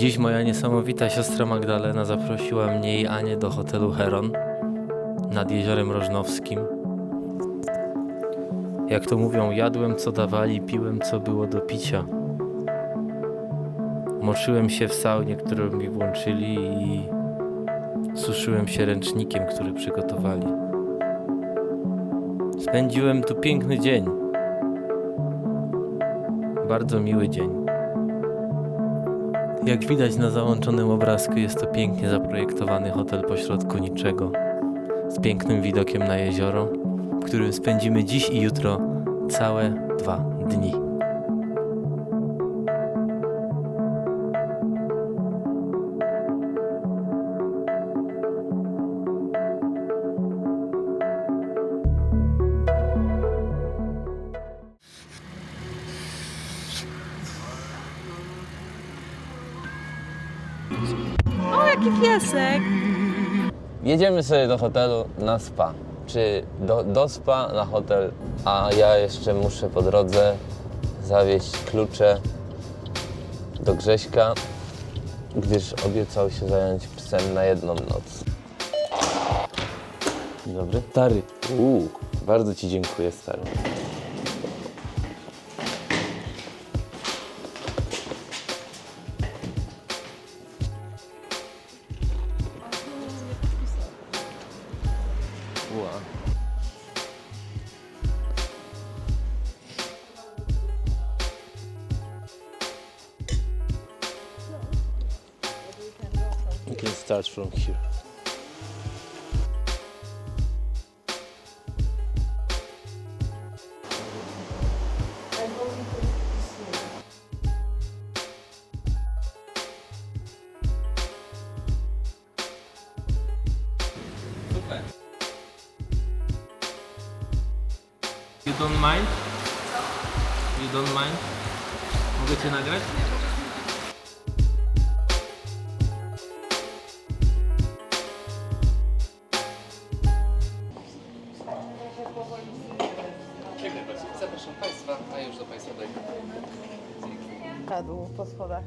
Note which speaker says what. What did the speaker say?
Speaker 1: Dziś moja niesamowita siostra Magdalena zaprosiła mnie i Anię do hotelu Heron nad jeziorem Rożnowskim. Jak to mówią, jadłem co dawali, piłem co było do picia. Moczyłem się w saunie, którą mi włączyli i suszyłem się ręcznikiem, który przygotowali. Spędziłem tu piękny dzień. Bardzo miły dzień. Jak widać na załączonym obrazku, jest to pięknie zaprojektowany hotel pośrodku niczego, z pięknym widokiem na jezioro, w którym spędzimy dziś i jutro całe dwa dni.
Speaker 2: O, jaki piesek!
Speaker 3: Jedziemy sobie do hotelu na spa, czy do, do spa na hotel, a ja jeszcze muszę po drodze zawieźć klucze do Grześka, gdyż obiecał się zająć psem na jedną noc. Dzień dobry. Stary. Uuu, bardzo Ci dziękuję, stary. You can start from here.
Speaker 1: You don't mind? You don't mind? Mogę Cię nagrać?
Speaker 4: Zapraszam Państwa, a już do Państwa daję.
Speaker 2: Dzięki. Na dół, po schodach.